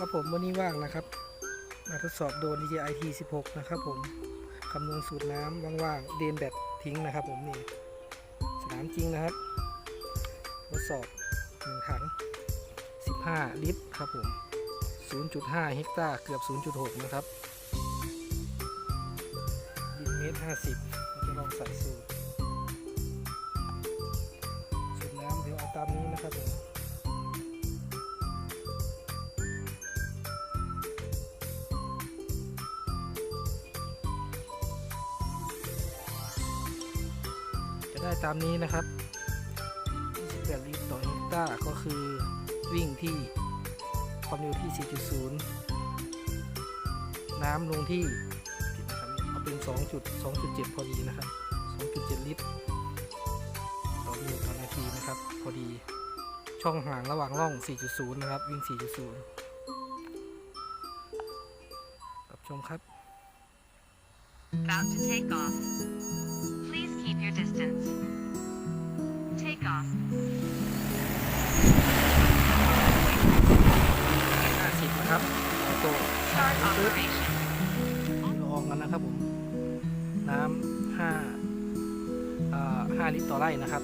ครับผมวันนี้ว่างนะครับ มาทดสอบโดน DJI T16 นะครับผมคำนวณสูตรน้ำว่างๆเดนแบตทิ้งนะครับ ผมนี่สนามจริงนะครับ ทดสอบ1ถัง 15 ลิตรครับผม 0.5 เฮกตาร์เกือบ 0.6 นะครับดินเมตร 50จะลองใส่สูตร จะได้ตามนี้นะครับ28ลิตรต่อเฮกตาร์ก็คือวิ่งที่ความเร็วที่ 4.0 น้ำลงที่เอาเป็น 2.2.7 พอดีนะครับ 2.7 ลิตรต่อมิลต่อนาทีนะครับ พอดีช่องห่างระหว่างร่อง 4.0 นะครับ วิ่ง 4.0 รับชมครับ About to take off. Please keep your distance. Take off. 50นะครับออโต้ Start ปึ๊บ operation. ลองกันนะครับผม น้ำห้าเอ่อห้าลิตรต่อไร่นะครับ